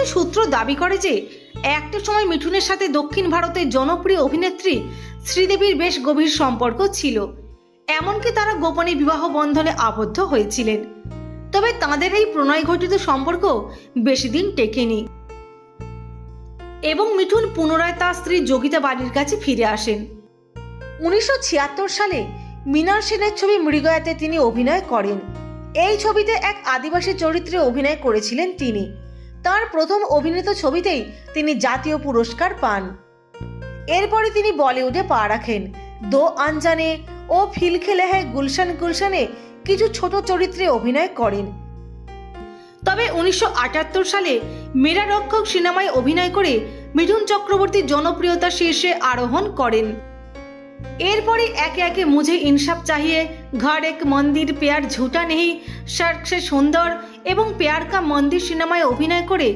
কিছু সূত্র দাবি করে যে, একটা সময় মিঠুনের সাথে দক্ষিণ ভারতের জনপ্রিয় অভিনেত্রী শ্রীদেবীর বেশ গভীর সম্পর্ক ছিল। এমনকি তারা গোপনে বিবাহ বন্ধনে আবদ্ধ হয়েছিলেন। তবে তাদের এই প্রণয় ঘটিত সম্পর্ক বেশি দিন টেকেনি। এবং মিঠুন পুনরায় তার স্ত্রী যোগিতা বাড়ির কাছে ফিরে আসেন। উনিশশো ছিয়াত্তর সালে মৃণাল সেনের ছবি মৃগয়াতে তিনি অভিনয় করেন। এই ছবিতে এক আদিবাসী চরিত্রে অভিনয় করেছিলেন তিনি। তার প্রথম অভিনীত ছবিতেই তিনি জাতীয় পুরস্কার পান। এরপরে তিনি বলিউডে পা রাখেন। দো আনজানে ও ফিল খেলে হ্যায় গুলশান গুলশানে কিছু ছোট চরিত্রে অভিনয় করেন। তবে উনিশশো আটাত্তর সালে মেরা রক্ষক সিনেমায় অভিনয় করে মিঠুন চক্রবর্তী জনপ্রিয়তা শীর্ষে আরোহণ করেন। এরপরে একে একে মুঝে ইনসাফ চাহিয়ে ঘর এক মন্দির পেয়ার ঝুটা নেহি সর্ক সে সুন্দর এবং পেয়ারকা মন্দির সিনেমায় অভিনয় করে